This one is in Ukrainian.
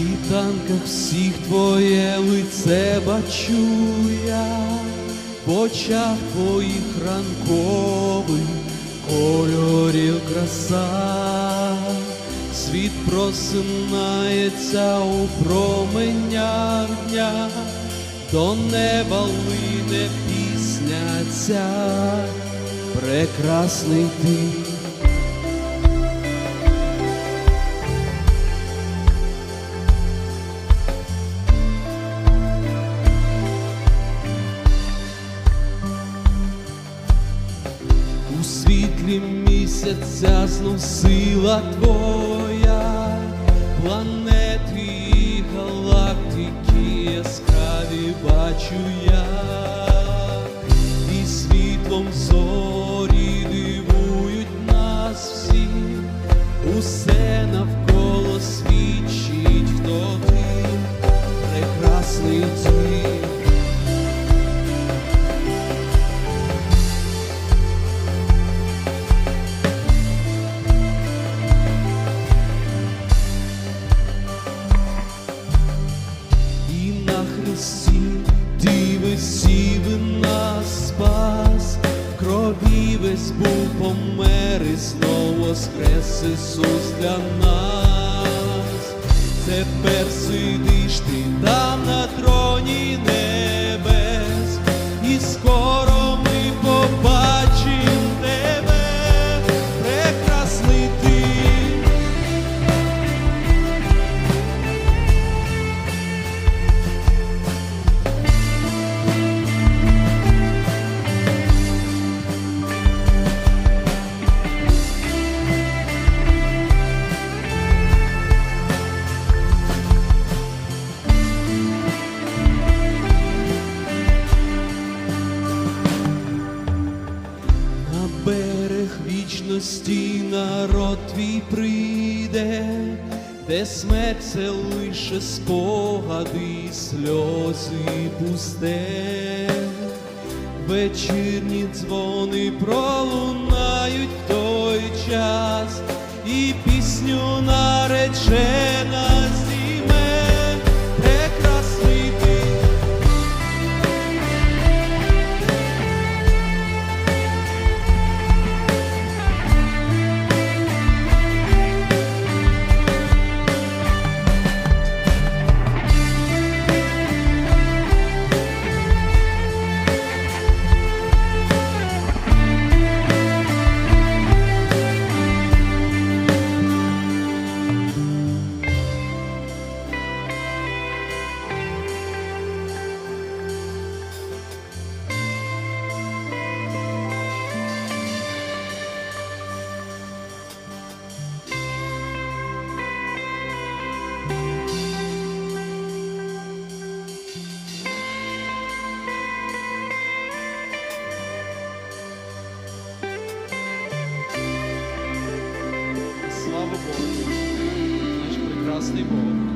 світанках всіх твоє лице бачу я, в очах твоїх ранкових кольорів краса, світ просинається у променях дня, до неба лине пісня прекрасний ти. Світлі місяця знов сила твоя, планети і галактики яскраві бачу я, і світлом зорі дивують нас всіх, усе навколо свідчить, хто ти, прекрасний весь був помер і знову воскрес Ісус для нас. Тепер сидиш ти там на вічності народ твій прийде, де смерть це лише спогади, сльози пусте. Вечірні дзвони пролунають в той час, і Слава Богу, наш прекрасний Бог.